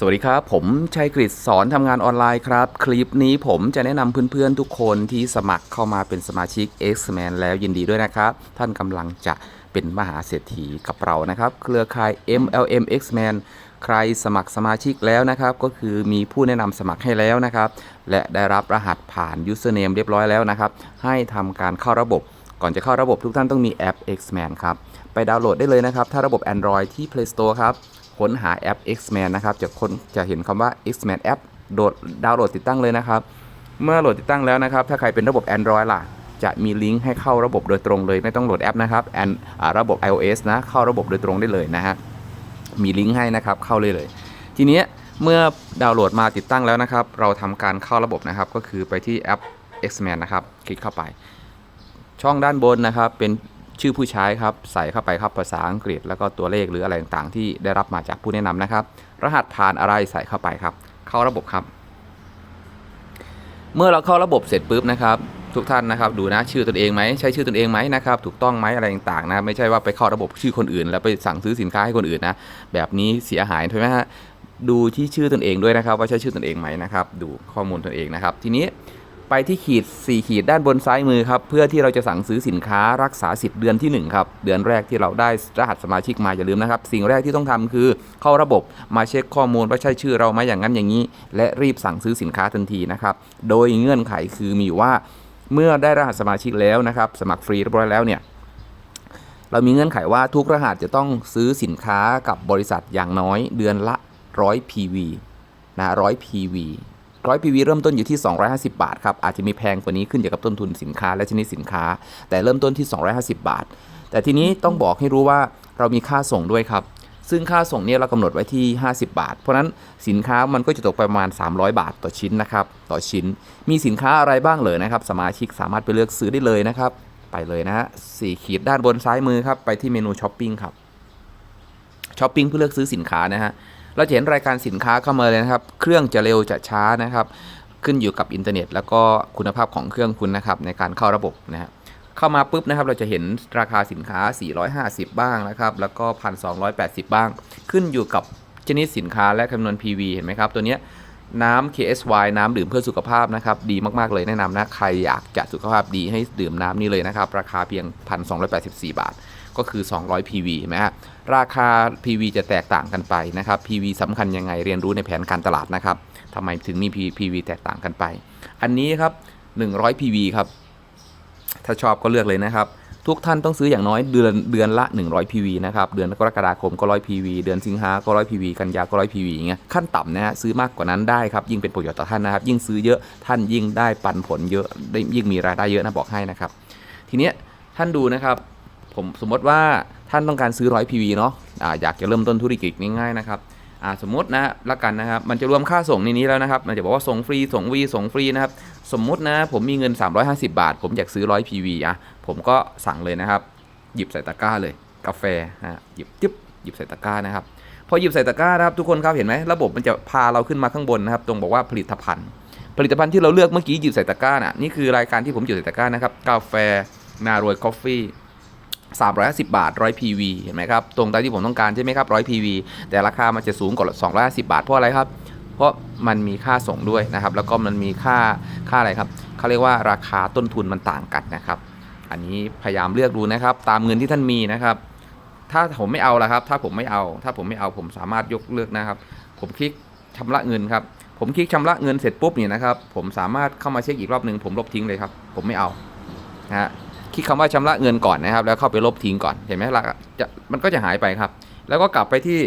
สวัสดีครับ ผมชัยกฤษสอนทำงานออนไลน์ครับ คลิปนี้ผมจะแนะนำเพื่อนๆทุกคนที่สมัครเข้ามาเป็นสมาชิก X-Man แล้วยินดีด้วยนะครับ ท่านกำลังจะเป็นมหาเศรษฐีกับเรานะครับ เครือข่าย MLM X-Man ใครสมัครสมาชิกแล้วนะครับ ก็คือมีผู้แนะนำสมัครให้แล้วนะครับ และได้รับรหัสผ่าน username เรียบร้อยแล้วนะครับ ให้ทำการเข้าระบบก่อนจะเข้าระบบทุกท่านต้องมีแอป X-Man ครับ ไปดาวน์โหลดได้เลยนะครับ ถ้าระบบ Android ที่ Play Store ครับ ค้นหาแอป X-Man นะครับ จะค้นจะเห็นคำว่า X-Man App โดดดาวน์โหลดติดตั้งเลยนะครับ เมื่อโหลดติดตั้งแล้วนะครับ ถ้าใครเป็นระบบ Android ล่ะ จะมีลิงก์ให้เข้าระบบโดยตรงเลย ไม่ต้องโหลดแอปนะครับแอนระบบ iOS นะ เข้าระบบโดยตรงได้เลยนะฮะ มีลิงก์ให้นะครับ เข้าเลยเลย ทีนี้เมื่อดาวน์โหลดมาติดตั้งแล้วนะครับ เราทำการเข้าระบบนะครับ ก็คือไปที่แอป X-Man นะครับ คลิกเข้าไป ช่องด้านบนนะครับ เป็น ชื่อผู้ใช้ครับ ใส่เข้าไปครับภาษาอังกฤษ แล้วก็ตัวเลขหรืออะไรต่างๆ ที่ได้รับมาจากผู้แนะนำนะครับ รหัสผ่านอะไรใส่เข้าไปครับ เข้าระบบครับ เมื่อเราเข้าระบบเสร็จปุ๊บนะครับทุกท่านนะครับดูนะชื่อตนเองไหมใช้ชื่อตนเองไหมนะครับถูกต้องไหมอะไรต่างๆนะไม่ใช่ว่าไปเข้าระบบชื่อคนอื่น แล้วไปสั่งซื้อสินค้าให้คนอื่นนะแบบนี้เสียหายใช่ไหมฮะดูที่ชื่อตนเองด้วยนะครับ ว่าใช่ชื่อตนเองไหมนะครับ ดูข้อมูลตนเองนะครับ ทีนี้ ไปที่ขีด 4 ขีดด้านบนซ้ายมือครับ เพื่อที่เราจะสั่งซื้อสินค้ารักษาสิทธิ์เดือนที่ 1 ครับ เดือนแรกที่เราได้รหัสสมาชิกมาอย่าลืมนะครับ สิ่งแรกที่ต้องทำคือเข้าระบบมาเช็คข้อมูลว่าใช่ชื่อเราไหมอย่างนั้นอย่างนี้ และรีบสั่งซื้อสินค้าทันทีนะครับ โดยเงื่อนไขคือมีอยู่ว่าเมื่อได้รหัสสมาชิกแล้วนะครับ สมัครฟรีเรียบร้อยแล้วเนี่ยเรามีเงื่อนไขว่าทุกรหัสจะต้องซื้อสินค้ากับบริษัทอย่างน้อยเดือนละ 100 PV นะ100 PV 100 PV เริ่มต้นอยู่ที่ 250 บาทครับอาจจะมีแพงกว่านี้ขึ้นอยู่กับต้นทุนสินค้าและชนิดสินค้า แต่เริ่มต้นที่ 250 บาท แต่ทีนี้ต้องบอกให้รู้ว่าเรามีค่าส่งด้วยครับ ซึ่งค่าส่งเนี่ยเรากำหนดไว้ที่ 50 บาท เพราะฉะนั้นสินค้ามันก็จะตกประมาณ 300 บาทต่อชิ้นนะครับต่อชิ้น มีสินค้าอะไรบ้างเลยนะครับ สมาชิกสามารถไปเลือกซื้อได้เลยนะครับไปเลยนะฮะสี่ขีดด้านบนซ้ายมือครับไปที่เมนูช้อปปิ้งครับช้อปปิ้งเพื่อเลือกซื้อสินค้านะฮะ เราจะเห็นรายการสินค้าเข้ามาเลยนะครับ เครื่องจะเร็วจะช้านะครับ ขึ้นอยู่กับอินเทอร์เน็ต แล้วก็คุณภาพของเครื่องคุณนะครับในการเข้าระบบนะฮะเข้ามาปุ๊บนะครับเราจะเห็นราคาสินค้า 450 บ้างนะครับ แล้วก็ 1,280 บ้าง ขึ้นอยู่กับชนิดสินค้าและคำนวณ PV เห็นไหมครับ ตัวเนี้ยน้ำ KSY น้ำดื่มเพื่อสุขภาพนะครับ ดีมาก ๆ เลยแนะนำนะ ใครอยากจะสุขภาพดีให้ดื่มน้ำนี่เลยนะครับ ราคาเพียง 1,284 บาท ก็คือ 200 PV เห็นไหมฮะราคา PV จะแตกต่างกันไปนะครับ PV สำคัญยังไงเรียนรู้ในแผนการตลาดนะครับทำไมถึงมี PV แตกต่างกันไป อันนี้ครับ 100 PV ครับ ถ้าชอบก็เลือกเลยนะครับ ทุกท่านต้องซื้ออย่างน้อยเดือนเดือนละ 100 PV นะครับ เดือนกรกฎาคมก็100 PV เดือนสิงหาก็100 PV กันยาก็100 PV อย่างเงี้ย ขั้นต่ำนะฮะซื้อมากกว่านั้นได้ครับ ยิ่งเป็นประโยชน์ต่อท่านนะครับ ยิ่งซื้อเยอะท่านยิ่งได้ปันผลเยอะ ได้ยิ่งมีรายได้เยอะนะบอกให้นะครับ ทีเนี้ยท่านดูนะครับ ผมสมมติว่าท่านต้องการซื้อ 100 PV เนาะอ่าอยากจะเริ่มต้นธุรกิจง่ายๆนะครับสมมตินะละกันนะครับ มันจะรวมค่าส่งในนี้แล้วนะครับ มันจะบอกว่าส่งฟรี ส่งวีส่งฟรีนะครับ สมมุตินะผมมีเงิน 350 บาท ผมอยากซื้อ 100 PV อะ ผมก็สั่งเลยนะครับ หยิบใส่ตะกร้าเลย กาแฟนะฮะหยิบจึ๊บหยิบใส่ตะกร้านะครับ พอหยิบใส่ตะกร้านะครับทุกคนครับเห็นไหมระบบมันจะพาเราขึ้นมาข้างบนนะครับ ตรงบอกว่าผลิตภัณฑ์ ผลิตภัณฑ์ที่เราเลือกเมื่อกี้หยิบใส่ตะกร้าน่ะ นี่คือรายการที่ผมหยิบใส่ตะกร้านะครับ กาแฟนารวยคอฟฟี่ 350 บาท 100 PV เห็นไหมครับ ตรงตามที่ผมต้องการใช่ไหมครับ 100 PV แต่ราคามันจะสูงกว่า250 บาท เพราะอะไรครับ เพราะมันมีค่าส่งด้วยนะครับ แล้วก็มันมีค่าค่าอะไรครับเขาเรียกว่าราคาต้นทุนมันต่างกันนะครับ อันนี้พยายามเลือกดูนะครับ ตามเงินที่ท่านมีนะครับ ถ้าผมไม่เอาละครับ ถ้าผมไม่เอา ถ้าผมไม่เอาผมสามารถยกเลิกนะครับ ผมคลิกชำระเงินครับ ผมคลิกชำระเงินเสร็จปุ๊บเนี่ยนะครับ ผมสามารถเข้ามาเช็คอีกรอบหนึ่งผมลบทิ้งเลยครับ ผมไม่เอานะฮะ คลิกคำว่าชำระเงินก่อนนะครับ แล้วเข้าไปลบทิ้งก่อนเห็นไหมล่ะจะมันก็จะหายไปครับ แล้วก็กลับไปที่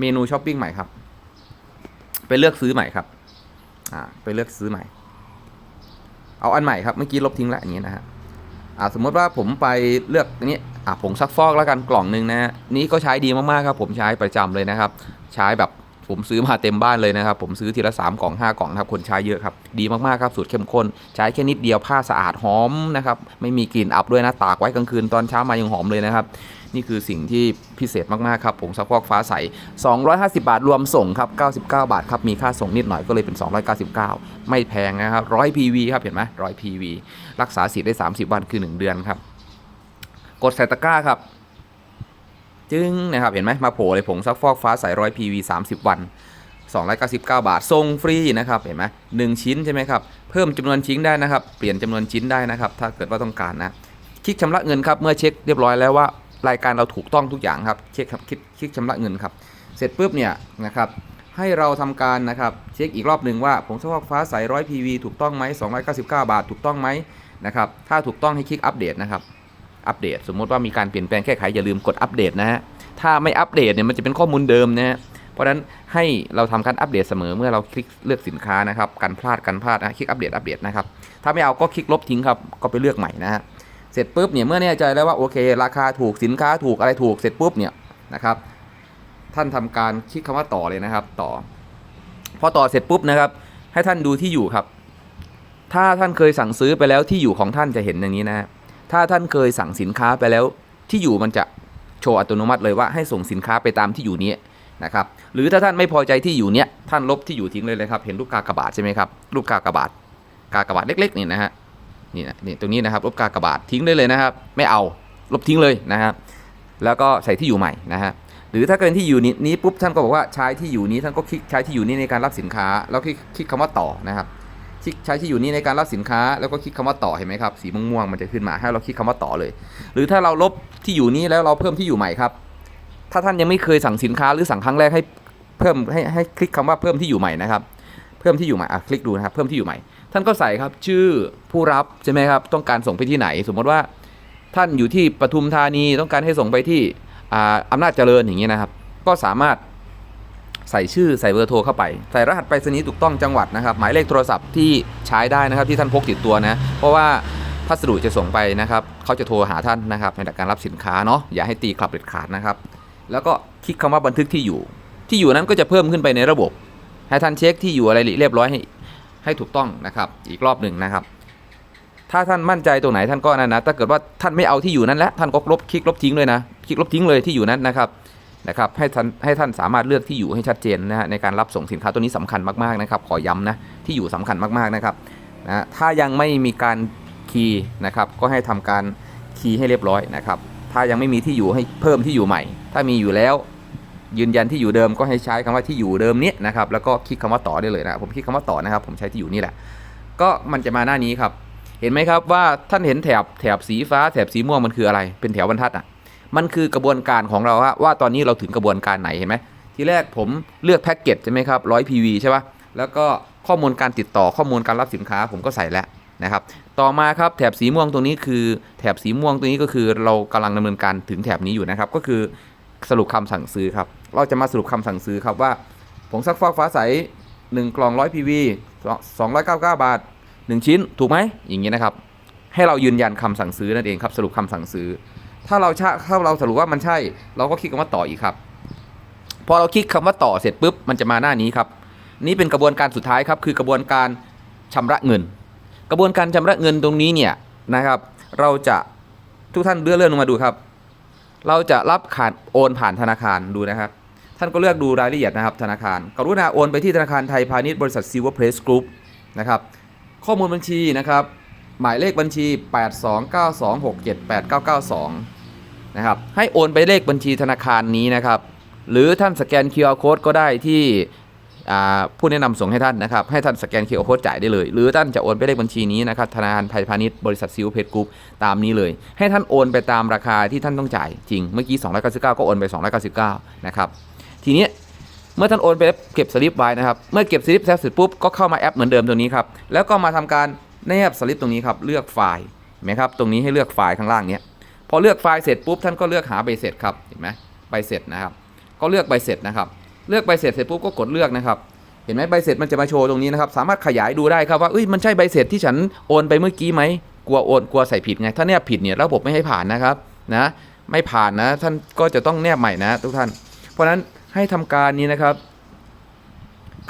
เมนูช้อปปิ้งใหม่ครับ ไปเลือกซื้อใหม่ครับอ่าไปเลือกซื้อใหม่ เอาอันใหม่ครับเมื่อกี้ลบทิ้งล้วอย่างนี้นะฮะอ่าสมมติว่าผมไปเลือกนี้อ่าผงซักฟอกแล้วกันกล่องหนึ่งนะฮะนี้ก็ใช้ดีมากๆครับ ผมใช้ประจำเลยนะครับ ใช้แบบ ผมซื้อมาเต็มบ้านเลยนะครับ ผมซื้อทีละ3กล่อง5กล่องนะครับคนใช้เยอะครับ ดีมากๆครับสูตรเข้มข้น ใช้แค่นิดเดียวผ้าสะอาดหอมนะครับ ไม่มีกลิ่นอับด้วยนะ ตากไว้กลางคืนตอนเช้ามายังหอมเลยนะครับ นี่คือสิ่งที่พิเศษมากๆครับผงซักฟอกฟ้าใส 250 บาทรวมส่งครับ99 บาทครับมีค่าส่งนิดหน่อยก็เลยเป็น 299 ไม่แพงนะครับ100 PV ครับเห็นไหม100 PV รักษาสิทธิ์ได้ 30 วันคือ 1 เดือนครับ กดใส่ตะกร้าครับ จึงนะครับเห็นไหมมาโผล่เลยผงซักฟอกฟ้าใสร้อย PV 30 วัน 299 บาทส่งฟรีนะครับเห็นไหมหนึ่งชิ้นใช่ไหมครับเพิ่มจำนวนชิ้นได้นะครับเปลี่ยนจำนวนชิ้นได้นะครับถ้าเกิดว่าต้องการนะคลิกชำระเงินครับเมื่อเช็คเรียบร้อยแล้วว่ารายการเราถูกต้องทุกอย่างครับเช็คคลิกคลิกชำระเงินครับเสร็จปุ๊บเนี่ยนะครับให้เราทำการนะครับเช็คอีกรอบหนึ่งว่าผงซักฟอกฟ้าใสร้อย PV ถูกต้องไหม299 บาทถูกต้องไหมนะครับถ้าถูกต้องให้คลิกอัปเดตนะครับ อัปเดต สมมติว่ามีการเปลี่ยนแปลงแก้ไขอย่าลืมกดอัปเดตนะฮะถ้าไม่อัปเดตเนี่ยมันจะเป็นข้อมูลเดิมนะฮะเพราะฉะนั้นให้เราทำการอัปเดตเสมอเมื่อเราคลิกเลือกสินค้านะครับการพลาดการพลาดนะคลิกอัปเดตอัปเดตนะครับถ้าไม่เอาก็คลิกลบทิ้งครับก็ไปเลือกใหม่นะฮะเสร็จปุ๊บเนี่ยเมื่อแน่ใจแล้วว่าโอเค ราคาถูกสินค้าถูกอะไรถูกเสร็จปุ๊บเนี่ยนะครับ ท่านทำการคลิกคำว่าต่อเลยนะครับ ต่อ พอต่อเสร็จปุ๊บนะครับ ให้ท่านดูที่อยู่ครับ ถ้าท่านเคยสั่งซื้อไปแล้วที่อยู่ของท่านจะเห็นอย่างนี้นะฮะ ถ้าท่านเคยสั่งสินค้าไปแล้ว ที่อยู่มันจะโชว์อัตโนมัติเลยว่าให้ส่งสินค้าไปตามที่อยู่นี้นะครับ หรือถ้าท่านไม่พอใจที่อยู่เนี้ยท่านลบที่อยู่ทิ้งเลยเลยครับ เห็นรูปกากบาทใช่ไหมครับ รูปกากบาท กากบาทเล็กๆนี่นะฮะ นี่นะนี่ตรงนี้นะครับรูปกากบาททิ้งได้เลยนะครับ ไม่เอา ลบทิ้งเลยนะครับ แล้วก็ใส่ที่อยู่ใหม่นะฮะ หรือถ้าเกินที่อยู่นี้นี้ปุ๊บท่านก็บอกว่าใช้ที่อยู่นี้ท่านก็คลิกใช้ที่อยู่นี้ในการรับสินค้า แล้วคลิกคลิกคำว่าต่อนะครับ ใช้ที่อยู่นี้ในการรับสินค้าแล้วก็คลิกคำว่าต่อเห็นไหมครับสีม่วงๆมันจะขึ้นมาให้เราคลิกคำว่าต่อเลย หรือถ้าเราลบที่อยู่นี้แล้วเราเพิ่มที่อยู่ใหม่ครับ ถ้าท่านยังไม่เคยสั่งสินค้าหรือสั่งครั้งแรกให้เพิ่มให้ให้คลิกคำว่าเพิ่มที่อยู่ใหม่นะครับ เพิ่มที่อยู่ใหม่อะคลิกดูนะครับเพิ่มที่อยู่ใหม่ ท่านก็ใส่ครับชื่อผู้รับใช่ไหมครับต้องการส่งไปที่ไหน สมมติว่าท่านอยู่ที่ปทุมธานีต้องการให้ส่งไปที่อ่าอำนาจเจริญอย่างนี้ยนะครับ ก็สามารถ ใส่ชื่อใส่เบอร์โทรเข้าไป ใส่รหัสไปรษณีย์ถูกต้องจังหวัดนะครับ หมายเลขโทรศัพท์ที่ใช้ได้นะครับที่ท่านพกติดตัวนะ เพราะว่าพัสดุจะส่งไปนะครับเขาจะโทรหาท่านนะครับในการรับสินค้าเนาะอย่าให้ตีกลับเด็ดขาดนะครับ แล้วก็คลิกคำว่าบันทึกที่อยู่ ที่อยู่นั้นก็จะเพิ่มขึ้นไปในระบบ ให้ท่านเช็คที่อยู่อะไรเรียบร้อยให้ให้ถูกต้องนะครับ อีกรอบหนึ่งนะครับ ถ้าท่านมั่นใจตรงไหนท่านก็นั่นนะถ้าเกิดว่าท่านไม่เอาที่อยู่นั้นแล้วท่านก็ลบคลิกลบทิ้งเลยนะ คลิกลบทิ้งเลยที่อยู่นั้นนะครับ นะครับให้ท่านให้ท่านสามารถเลือกที่อยู่ให้ชัดเจนนะฮะในการรับส่งสินค้าตัวนี้สำคัญมากๆนะครับขอย้ำนะที่อยู่สำคัญมากๆนะครับนะถ้ายังไม่มีการคีย์นะครับก็ให้ทำการคีย์ให้เรียบร้อยนะครับถ้ายังไม่มีที่อยู่ให้เพิ่มที่อยู่ใหม่ ถ้ามีอยู่แล้วยืนยันที่อยู่เดิมก็ให้ใช้คำว่าที่อยู่เดิมนี้นะครับแล้วก็คลิกคำว่าต่อได้เลยนะผมคลิกคำว่าต่อนะครับ ผมใช้ที่อยู่นี่แหละ ก็มันจะมาหน้านี้ครับเห็นไหมครับว่าท่านเห็นแถบแถบสีฟ้าแถบสีม่วงมันคืออะไร เป็นแถวบรรทัดอะ มันคือกระบวนการของเราว่าตอนนี้เราถึงกระบวนการไหนเห็นไหมทีแรกผมเลือกแพ็กเกจใช่ไหมครับร้อย PV ใช่ปะแล้วก็ข้อมูลการติดต่อข้อมูลการรับสินค้าผมก็ใส่แล้วนะครับ ต่อมาครับแถบสีม่วงตรงนี้คือแถบสีม่วงตรงนี้ก็คือเรากำลังดำเนินการถึงแถบนี้อยู่นะครับ ก็คือสรุปคำสั่งซื้อครับ เราจะมาสรุปคำสั่งซื้อครับว่าผงซักฟอกฟ้าใส1กล่อง100 PV 299 บาท 1 ชิ้นถูกไหมอย่างนี้นะครับ ให้เรายืนยันคำสั่งซื้อนั่นเองครับสรุปคำสั่งซื้อ ถ้าเราชะถ้าเราสรุปว่ามันใช่ เราก็คลิกคำว่าต่ออีกครับ พอเราคลิกคำว่าต่อเสร็จปุ๊บมันจะมาหน้านี้ครับ นี่เป็นกระบวนการสุดท้ายครับ คือกระบวนการชำระเงิน กระบวนการชำระเงินตรงนี้เนี่ยนะครับ เราจะทุกท่านเลื่อนเลื่อนลงมาดูครับ เราจะรับขาดโอนผ่านธนาคารดูนะครับ ท่านก็เลือกดูรายละเอียดนะครับธนาคาร กรุณาโอนไปที่ธนาคารไทยพาณิชย์บริษัทซิลเวอร์เพรสกรุ๊ปนะครับข้อมูลบัญชีนะครับ หมายเลขบัญชี 8292678992 นะครับให้โอนไปเลขบัญชีธนาคารนี้นะครับ หรือท่านสแกน QR Code ก็ได้ที่ผู้แนะนำส่งให้ท่านนะครับ ให้ท่านสแกน QR Code จ่ายได้เลย หรือท่านจะโอนไปเลขบัญชีนี้นะครับ ธนาคารไทยพาณิชย์บริษัทซิลเพจกรุ๊ปตามนี้เลย ให้ท่านโอนไปตามราคาที่ท่านต้องจ่ายจริง เมื่อกี้ 299 ก็โอนไป 299 นะครับ ทีนี้เมื่อท่านโอนไปเก็บสลิปไว้นะครับ เมื่อเก็บสลิปแล้วเสร็จปุ๊บก็เข้ามาแอปเหมือนเดิมตรงนี้ครับ แล้วก็มาทำการแนบสลิปตรงนี้ครับ เลือกไฟล์เห็นไหมครับ ตรงนี้ให้เลือกไฟล์ข้างล่างเนี้ย พอเลือกไฟล์เสร็จปุ๊บท่านก็เลือกหาใบเสร็จครับเห็นไหมใบเสร็จนะครับ ก็เลือกใบเสร็จนะครับ เลือกใบเสร็จเสร็จปุ๊บก็กดเลือกนะครับเห็นไหมใบเสร็จมันจะมาโชว์ตรงนี้นะครับสามารถขยายดูได้ครับว่าเอ้ยมันใช่ใบเสร็จที่ฉันโอนไปเมื่อกี้ไหมกลัวโอนกลัวใส่ผิดไงถ้าแนบผิดเนี่ยระบบไม่ให้ผ่านนะครับนะไม่ผ่านนะท่านก็จะต้องแนบใหม่นะทุกท่าน เพราะฉะนั้นให้ทำการนี้นะครับ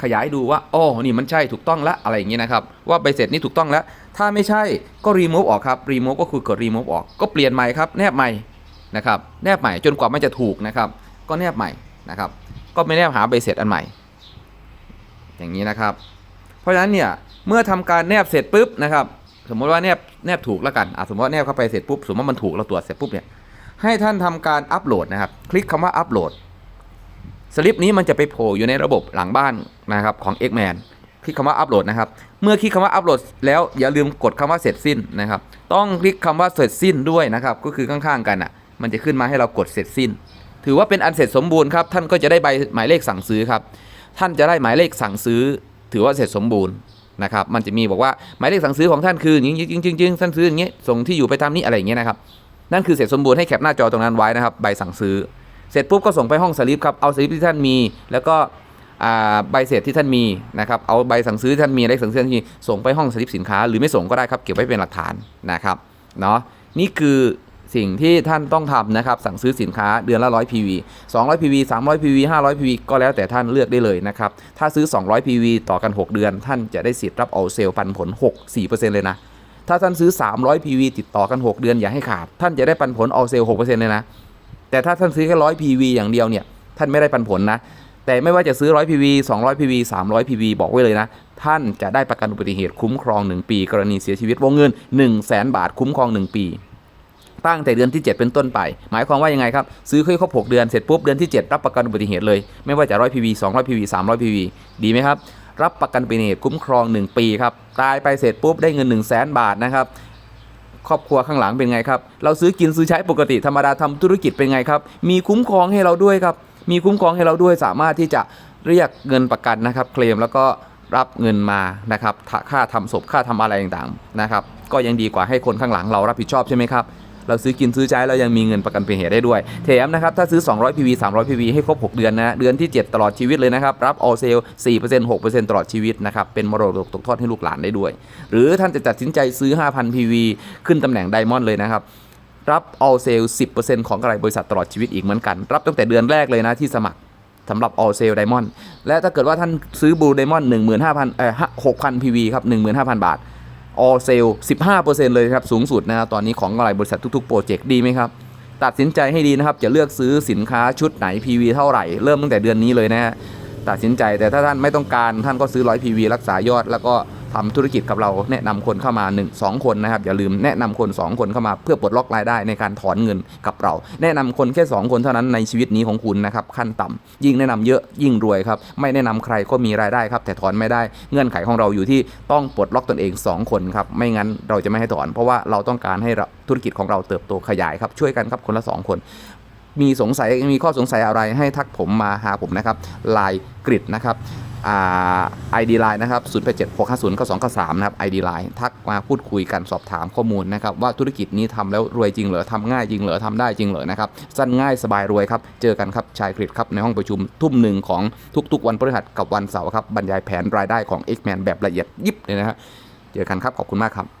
ขยายดูว่าอ๋อนี่มันใช่ถูกต้องละอะไรอย่างนี้นะครับ ว่าใบเสร็จนี่ถูกต้องแล้ว ถ้าไม่ใช่ก็รีมูฟออกครับรีมูฟก็คือกดรีมูฟออก ก็เปลี่ยนใหม่ครับแนบใหม่นะครับแนบใหม่จนกว่ามันจะถูกนะครับ ก็แนบใหม่นะครับ ก็ไม่แนบหาใบเสร็จอันใหม่ อย่างนี้นะครับ เพราะฉะนั้นเนี่ยเมื่อทำการแนบเสร็จปุ๊บนะครับ สมมติว่าแนบแนบถูกแล้วกันอะสมมติว่าแนบเข้าไปเสร็จปุ๊บสมมติว่ามันถูกเราตรวจเสร็จปุ๊บเนี่ยให้ท่านทำการอัปโหลดนะครับ คลิกคำว่าอัปโหลดสลิปนี้มันจะไปโผล่อยู่ในระบบหลังบ้านนะครับของ X-Man คลิกคำว่าอัปโหลดนะครับ เมื่อคลิกคำว่าอัปโหลดแล้วอย่าลืมกดคำว่าเสร็จสิ้นนะครับ ต้องคลิกคำว่าเสร็จสิ้นด้วยนะครับ ก็คือข้างๆกันอะ มันจะขึ้นมาให้เรากดเสร็จสิ้น ถือว่าเป็นอันเสร็จสมบูรณ์ครับ ท่านก็จะได้ใบหมายเลขสั่งซื้อครับ ท่านจะได้หมายเลขสั่งซื้อ ถือว่าเสร็จสมบูรณ์นะครับ มันจะมีบอกว่าหมายเลขสั่งซื้อของท่านคืออย่างนี้จริงๆจริงๆท่านซื้ออย่างเงี้ยส่งที่อยู่ไปตามนี้อะไรอย่างเงี้ยนะครับ นั่นคือเสร็จสมบูรณ์ให้แคปหน้าจอตรงนั้นไว้นะครับ ใบสั่งซื้อ เสร็จปุ๊บก็ส่งไปห้องสลิปครับ เอาสลิปที่ท่านมี แล้วก็ ใบเสร็จที่ท่านมีนะครับเอาใบสั่งซื้อท่านมีเลขสั่งซื้อที่านมีส่งไปห้องสลิปสินค้า หรือไม่ส่งก็ได้ครับเก็บไว้เป็นหลักฐานนะครับเนาะนี่คือสิ่งที่ท่านต้องทำนะครับ สั่งซื้อสินค้าเดือนละ 100 PV 200 PV 300 PV 500 PV ก็แล้วแต่ท่านเลือกได้เลยนะครับ ถ้าซื้อ 200 PV ต่อกัน 6 เดือน ท่านจะได้สิทธิ์รับเอาเซลปันผล 6 4%เลยนะ ถ้าท่านซื้อ 300 PV ติดต่อกัน 6 เดือนอย่าให้ขาด ท่านจะได้ปันผลเอาเซล6%เลยนะ แต่ถ้าท่านซื้อแค่ 100 PV อย่างเดียวเนี่ย ท่านไม่ได้ปันผลนะ แต่ไม่ว่าจะซื้อ 100 PV 200 PV 300 PV บอกไว้เลยนะ ท่านจะได้ประกันอุบัติเหตุคุ้มครอง 1 ปี กรณีเสียชีวิตวงเงิน 1 0 0 0 0แบาทคุ้มครอง 1 ปีตั้งแต่เดือนที่ 7 เป็นต้นไป หมายความว่ายังไงครับ ซื้อค่อยครบ 6 เดือนเสร็จปุ๊บ เดือนที่ 7 รับประกันอุบัติเหตุเลย ไม่ว่าจะ100 PV 200 PV 300 PV ดีไหมครับ รับประกันอุบัติเหตุคุ้มครอง 1 ปีครับ ตายไปเสร็จปุ๊บได้เงิน 1 0 0 0 0แบาทนะครับครอบครัวข้างหลังเป็นไงครับ เราซื้อกินซื้อใช้ปกติธรรมดาทำธุรกิจเป็นไงครับ มีคุ้มครองให้เราด้วยครับ มีคุ้มครองให้เราด้วยสามารถที่จะเรียกเงินประกันนะครับ เคลมแล้วก็รับเงินมานะครับค่าทำศพค่าทำอะไรต่างๆนะครับ ก็ยังดีกว่าให้คนข้างหลังเรารับผิดชอบใช่ไหมครับเราซื้อกินซื้อใช้เรายังมีเงินประกันเป็นเหตุได้ด้วยแถมนะครับถ้าซื้อ 200 PV 300 PV ให้ครบ 6 เดือนนะเดือนที่ 7 ตลอดชีวิตเลยนะครับ รับออเซล4% 6%ตลอดชีวิตนะครับ เป็นมรดกตกทอดให้ลูกหลานได้ด้วย หรือท่านจะตัดสินใจซื้อ 5,000 PV ขึ้นตำแหน่งไดมอนด์เลยนะครับ รับออเซล10%ของกำไรบริษัทตลอดชีวิตอีกเหมือนกัน รับตั้งแต่เดือนแรกเลยนะที่สมัครสำหรับ All Sale Diamond และถ้าเกิดว่าท่านซื้อ Blue Diamond 15,000เอ่อ6,000 PV ครับ 15,000 บาท All Sale 15%เลยครับสูงสุดนะครับตอนนี้ของอะไรบริษัททุกๆโปรเจกต์ดีไหมครับ ตัดสินใจให้ดีนะครับ จะเลือกซื้อสินค้าชุดไหน PV เท่าไหร่ เริ่มตั้งแต่เดือนนี้เลยนะฮะตัดสินใจแต่ถ้าท่านไม่ต้องการท่านก็ซื้อ100 PV รักษายอดแล้วก็ ทำธุรกิจกับเราแนะนำคนเข้ามา 1 2 คนนะครับ อย่าลืมแนะนำคน 2 คนเข้ามาเพื่อปลดล็อกรายได้ในการถอนเงินกับเรา แนะนำคนแค่ 2 คนเท่านั้นในชีวิตนี้ของคุณนะครับขั้นต่ำยิ่งแนะนำเยอะยิ่งรวยครับไม่แนะนำใครก็มีรายได้ครับแต่ถอนไม่ได้เงื่อนไขของเราอยู่ที่ต้องปลดล็อกตนเอง 2 คนครับไม่งั้นเราจะไม่ให้ถอน เพราะว่าเราต้องการให้ธุรกิจของเราเติบโตขยายครับช่วยกันครับคนละ 2 คนมีสงสัยมีข้อสงสัยอะไรให้ทักผมมาหาผมนะครับไลน์กริดนะครับ อ่า ID Line นะครับ0 8 7 6 5 0 9 2 9 3นะครับ ID Line ทักมาพูดคุยกันสอบถามข้อมูลนะครับว่าธุรกิจนี้ทำแล้วรวยจริงเหรอทำง่ายจริงเหรอทำได้จริงเหรอนะครับสั้นง่ายสบายรวยครับ เจอกันครับชายกริดครับในห้องประชุมทุ่มหนึ่งของทุกๆ วันพฤหัสกับวันเสาร์ครับบรรยายแผนรายได้ของ X-Man แบบละเอียดยิบเลยนะฮะเจอกันครับขอบคุณมากครับ